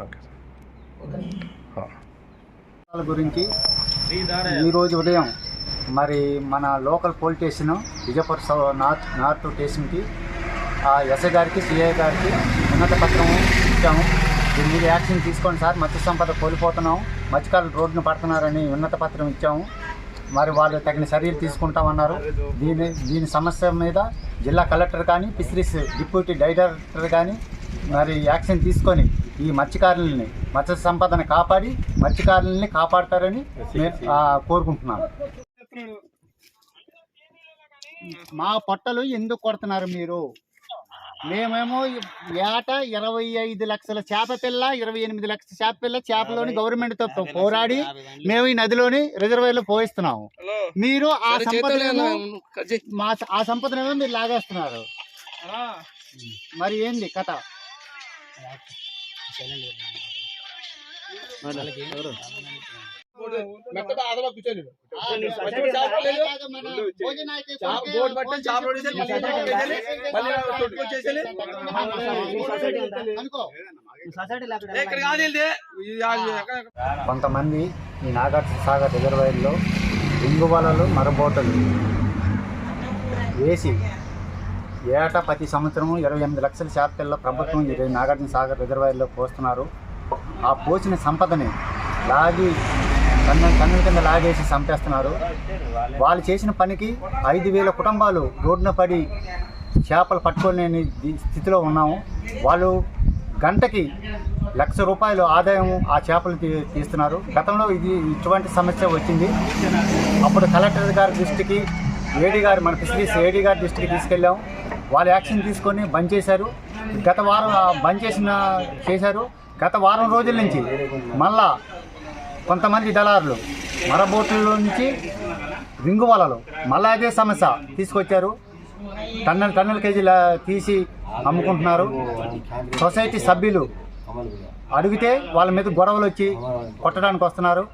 Okay sir. గురించి ఈరోజు ఉదయం మరి మన లోకల్ పోలీస్ స్టేషన్ విజయపుర సౌ నార్త్ నార్త్ స్టేషన్కి ఆ ఎస్ఐ గారికి సిఐ గారికి ఉన్నత పత్రం ఇచ్చాము. దీని మీద యాక్షన్ తీసుకోండి సార్. మత్స్య సంపద కోల్పోతున్నాం. మత్స్యకారులు రోడ్డును పడుతున్నారని ఉన్నత పత్రం ఇచ్చాము. మరి వాళ్ళు తగిన చర్యలు తీసుకుంటామన్నారు. దీని దీని సమస్య మీద జిల్లా కలెక్టర్ కానీ ఫిషరీస్ డిప్యూటీ డైరెక్టర్ కానీ మరి యాక్షన్ తీసుకొని ఈ మత్స్యకారులని మత్స్య సంపదను కాపాడి మత్స్యకారులని కాపాడతారని కోరుకుంటున్నాను. మా పొట్టలు ఎందుకు కొడుతున్నారు మీరు? మేమేమో ఏట ఇరవై ఐదు లక్షల చేప పిల్ల ఇరవై ఎనిమిది లక్షల చేప పిల్ల చేపలోని గవర్నమెంట్తో పోరాడి మేము ఈ నదిలోని రిజర్వాయర్లో పోయిస్తున్నాము. మీరు ఆ సంపదనేమో మా ఆ సంపదనేమో మీరు లాగేస్తున్నారు. మరి ఏంది కథ? కొంతమంది ఈ నాగార్జున సాగర్ రిజర్వాయర్లో రింగు వలలు మరబోటలు వేసి ఏటా ప్రతి సంవత్సరం ఇరవై ఎనిమిది లక్షల చేపల్లో ప్రభుత్వం ఈ నాగార్జున సాగర్ రిజర్వాయర్లో పోస్తున్నారు. ఆ పోసిన సంపదని లాగి కన్ను కన్నుల కింద లాగేసి చంపేస్తున్నారు. వాళ్ళు చేసిన పనికి ఐదు వేల కుటుంబాలు రోడ్డున పడి చేపలు పట్టుకోలేని స్థితిలో ఉన్నాము. వాళ్ళు గంటకి లక్ష రూపాయలు ఆదాయం ఆ చేపలు తీ- తీస్తున్నారు. గతంలో ఇది ఇటువంటి సమస్య వచ్చింది. అప్పుడు కలెక్టర్ గారి దృష్టికి ఏడీ గారు మన ఫిషరీస్ ఏడీ గారి దృష్టికి తీసుకెళ్ళాం. వాళ్ళు యాక్షన్ తీసుకొని బంద్ చేశారు. గత వారం బంద్ చేసిన చేశారు. గత వారం రోజుల నుంచి మళ్ళా కొంతమంది దళారులు మరబోట్లలో నుంచి రింగు వలలు మళ్ళా అదే సమస్య తీసుకొచ్చారు. టన్నుల టన్నుల కేజీల తీసి అమ్ముకుంటున్నారు. సొసైటీ సభ్యులు అడిగితే వాళ్ళ మీద గొడవలు వచ్చి కొట్టడానికి వస్తున్నారు.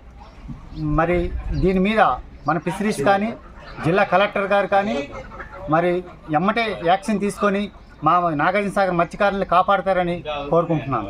మరి దీని మీద మన ఫిషరీస్ కానీ జిల్లా కలెక్టర్ గారు కానీ మరి ఎమ్మటే యాక్షన్ తీసుకొని మా నాగార్జున సాగర్ మత్స్యకారులను కాపాడతారని కోరుకుంటున్నాను.